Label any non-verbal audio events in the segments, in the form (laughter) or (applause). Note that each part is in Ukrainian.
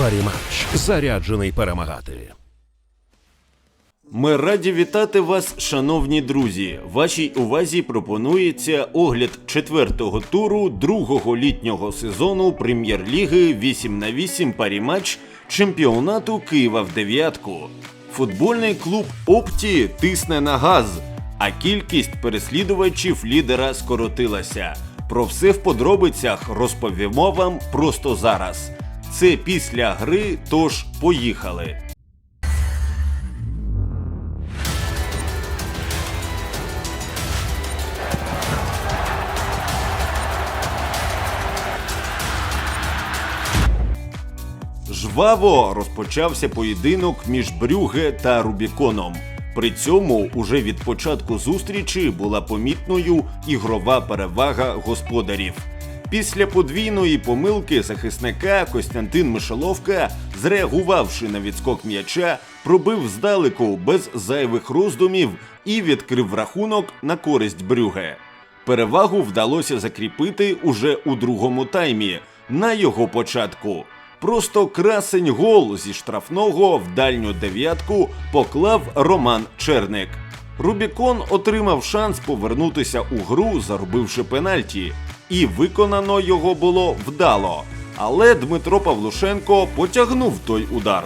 Паріматч заряджений перемагати. Ми раді вітати вас, шановні друзі. Вашій увазі пропонується огляд четвертого туру другого літнього сезону прем'єр-ліги 8 на 8 паріматч чемпіонату Києва в дев'ятку. Футбольний клуб Опті тисне на газ, а кількість переслідувачів лідера скоротилася. Про все в подробицях розповімо вам просто зараз. Це після гри, тож поїхали. Жваво розпочався поєдинок між Брюге та Рубіконом. При цьому уже від початку зустрічі була помітною ігрова перевага господарів. Після подвійної помилки захисника Костянтин Мишеловка, зреагувавши на відскок м'яча, пробив здалеку без зайвих роздумів і відкрив рахунок на користь Брюге. Перевагу вдалося закріпити уже у другому таймі на його початку. Просто красень гол зі штрафного в дальню дев'ятку поклав Роман Черник. Рубікон отримав шанс повернутися у гру, заробивши пенальті, і виконано його було вдало. Але Дмитро Павлушенко потягнув той удар.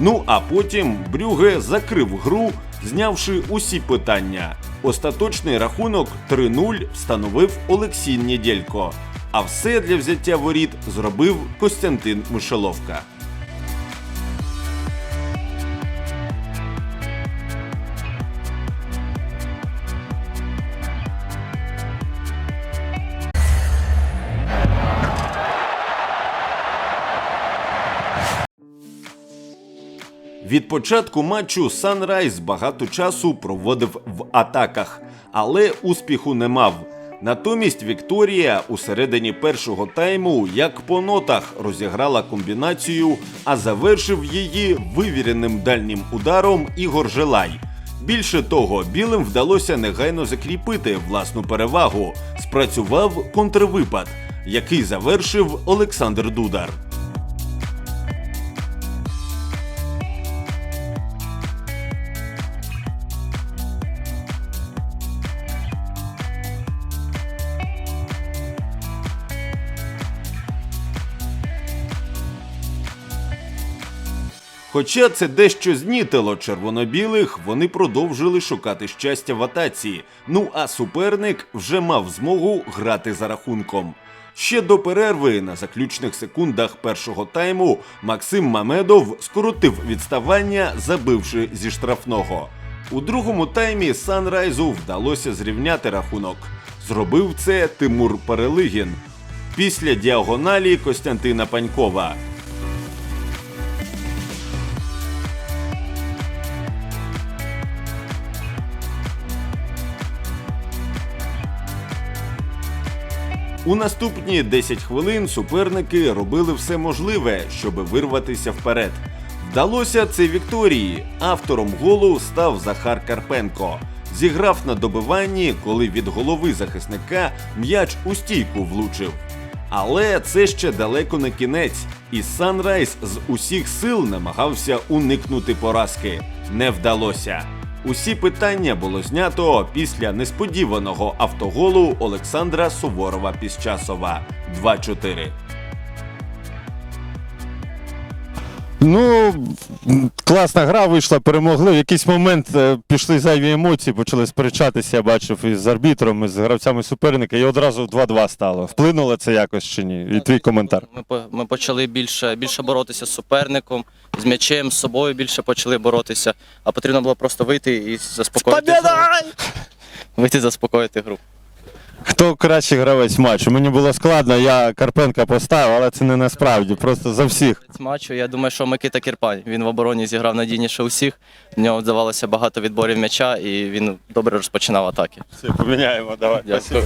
Ну а потім Брюге закрив гру, знявши усі питання. Остаточний рахунок 3-0 встановив Олексій Неділько. А все для взяття воріт зробив Костянтин Мишеловка. Від початку матчу Санрайз багато часу проводив в атаках, але успіху не мав. Натомість Вікторія у середині першого тайму, як по нотах, розіграла комбінацію, а завершив її вивіреним дальнім ударом Ігор Желай. Більше того, білим вдалося негайно закріпити власну перевагу. Спрацював контрвипад, який завершив Олександр Дудар. Хоча це дещо знітило червоно-білих, вони продовжили шукати щастя в атаці. Ну а суперник вже мав змогу грати за рахунком. Ще до перерви на заключних секундах першого тайму Максим Мамедов скоротив відставання, забивши зі штрафного. У другому таймі Санрайзу вдалося зрівняти рахунок. Зробив це Тимур Перелигін після діагоналі Костянтина Панькова. У наступні 10 хвилин суперники робили все можливе, щоб вирватися вперед. Вдалося це Вікторії. Автором голу став Захар Карпенко. Зіграв на добиванні, коли від голови захисника м'яч у стійку влучив. Але це ще далеко не кінець, і Санрайз з усіх сил намагався уникнути поразки. Не вдалося. Усі питання було знято після несподіваного автоголу Олександра Суворова Піщасова 2-4. Ну, класна гра вийшла, перемогли. В якийсь момент е, пішли зайві емоції, почали сперечатися, я бачив із арбітром, із гравцями суперника, і одразу 2-2 стало. Вплинуло це якось чи ні? І твій коментар. Ми, ми почали більше, більше боротися з суперником, з м'ячем, з собою більше почали боротися, а потрібно було просто вийти і заспокоїти. (laughs) Вийти заспокоїти гру. Хто кращий гравець матчу? Мені було складно, я Карпенка поставив, але це не насправді, просто за всіх. З матчу я думаю, що Микита Кірпань. Він в обороні зіграв надійніше усіх. В нього вдавалося багато відборів м'яча, і він добре розпочинав атаки. Все, поміняємо, давай. Дякую.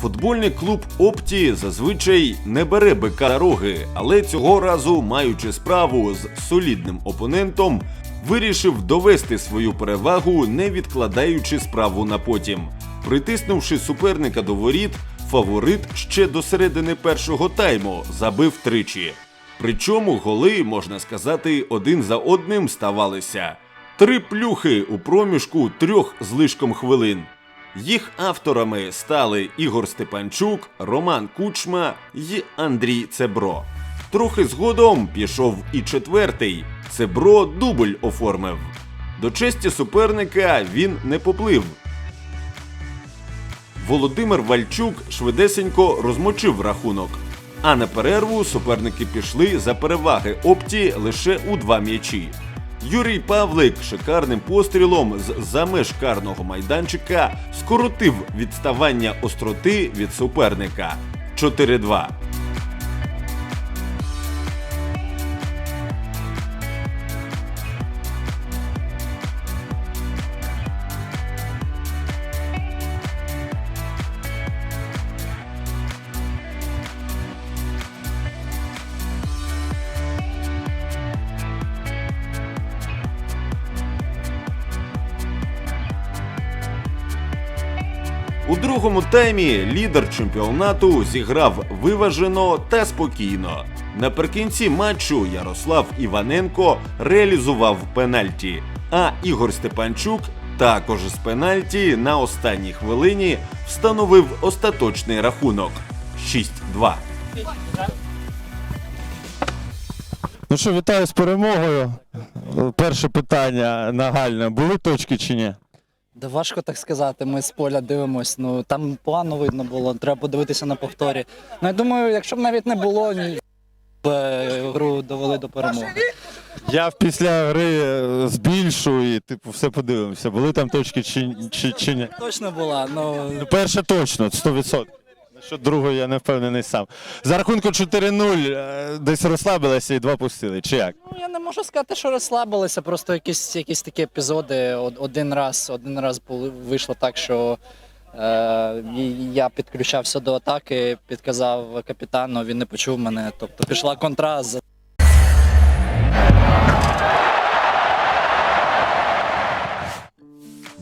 Футбольний клуб Опті зазвичай не бере бика на роги, але цього разу, маючи справу з солідним опонентом, вирішив довести свою перевагу, не відкладаючи справу на потім. Притиснувши суперника до воріт, фаворит ще до середини першого тайму забив тричі. Причому голи, можна сказати, один за одним ставалися. Три плюхи у проміжку трьох з лишком хвилин. Їх авторами стали Ігор Степанчук, Роман Кучма й Андрій Цебро. Трохи згодом пішов і четвертий. Цебро дубль оформив. До честі суперника він не поплив. Володимир Вальчук швидесенько розмочив рахунок. А на перерву суперники пішли за переваги опті лише у два м'ячі. Юрій Павлик шикарним пострілом з за меж карного майданчика скоротив відставання остроти від суперника 4-2. У другому таймі лідер чемпіонату зіграв виважено та спокійно. Наприкінці матчу Ярослав Іваненко реалізував пенальті, а Ігор Степанчук також з пенальті на останній хвилині встановив остаточний рахунок 6-2. Ну що, вітаю з перемогою. Перше питання нагальне. Були точки чи ні? Да важко так сказати. Ми з поля дивимось. Ну там погано видно було. Треба подивитися на повторі. Ну я думаю, якщо б навіть не було, ні, б е, гру довели до перемоги. Я після гри е, збільшу і типу все подивимося. Були там точки чи, чи, чи ні? Точно була. Ну Ну, перше точно, 100%. Що другою я не впевнений сам. За рахунку 4-0 е, десь розслабилися і два пустили. Чи як? ну, я не можу сказати, що розслабилися. Просто якісь якісь такі епізоди. Один раз, один раз були, вийшло так, що. Е, я підключався до атаки, підказав капітану, він не почув мене. Тобто пішла контра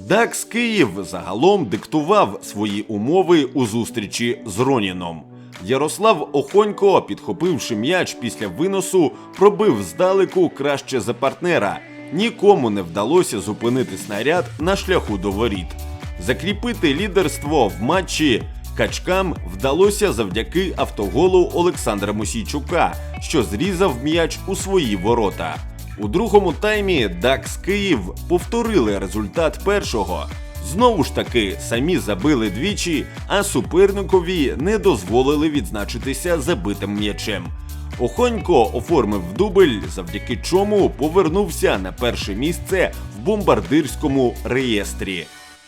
Дакс Київ загалом диктував свої умови у зустрічі з Роніном. Ярослав Охонько, підхопивши м'яч після виносу, пробив здалеку краще за партнера. Нікому не вдалося зупинити снаряд на шляху до воріт. Закріпити лідерство в матчі качкам вдалося завдяки автоголу Олександра Мусійчука, що зрізав м'яч у свої ворота. У другому таймі Дакс Київ повторили результат першого. Знову ж таки, самі забили двічі, а суперникові не дозволили відзначитися забитим м'ячем. Охонько оформив дубль, завдяки чому повернувся на перше місце в бомбардирському реєстрі.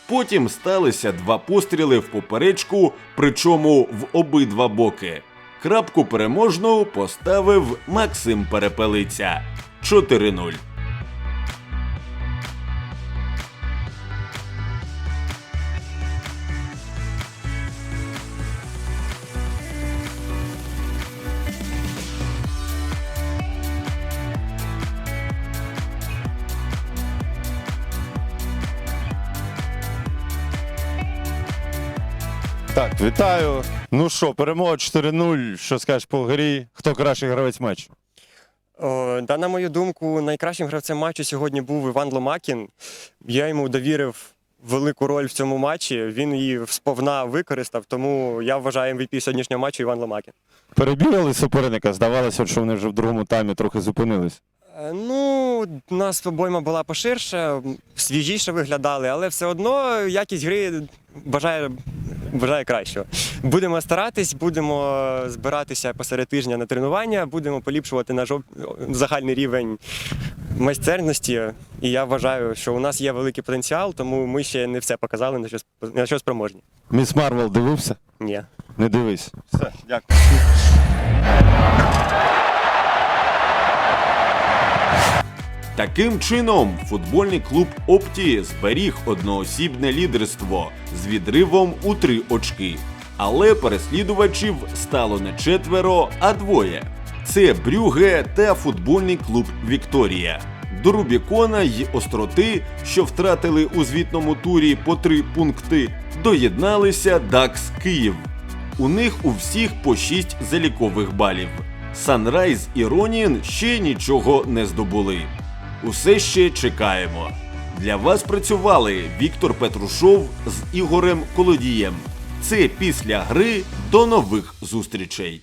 Потім сталися два постріли в поперечку, причому в обидва боки. Крапку переможну поставив Максим Перепелиця 4-0. Так, вітаю. Ну що, перемога 4-0. Що скажеш по грі? Хто кращий гравець матчу? Да, на мою думку, найкращим гравцем матчу сьогодні був Іван Ломакін. Я йому довірив велику роль в цьому матчі. Він її сповна використав, тому я вважаю MVP сьогоднішнього матчу Іван Ломакін. Перебігали суперника, здавалося, що вони вже в другому таймі трохи зупинились. Е, Ну, у нас обойма була поширше, м, свіжіше виглядали, але все одно якість гри бажає, бажає кращого. Будемо старатись, будемо збиратися посеред тижня на тренування, будемо поліпшувати наш загальний рівень майстерності. І я вважаю, що у нас є великий потенціал, тому ми ще не все показали, на що, на що спроможні. Міс Марвел дивився? Ні. Не дивись. Все, дякую. Таким чином, футбольний клуб Опті зберіг одноосібне лідерство з відривом у три очки. Але переслідувачів стало не четверо, а двоє. Це Брюге та футбольний клуб Вікторія. До Рубікона й остроти, що втратили у звітному турі по три пункти, доєдналися Дакс Київ. У них у всіх по 6 залікових балів. Санрайз і Ронін ще нічого не здобули. Усе ще чекаємо. Для вас працювали Віктор Петрушов з Ігорем Колодієм. Це після гри. До нових зустрічей.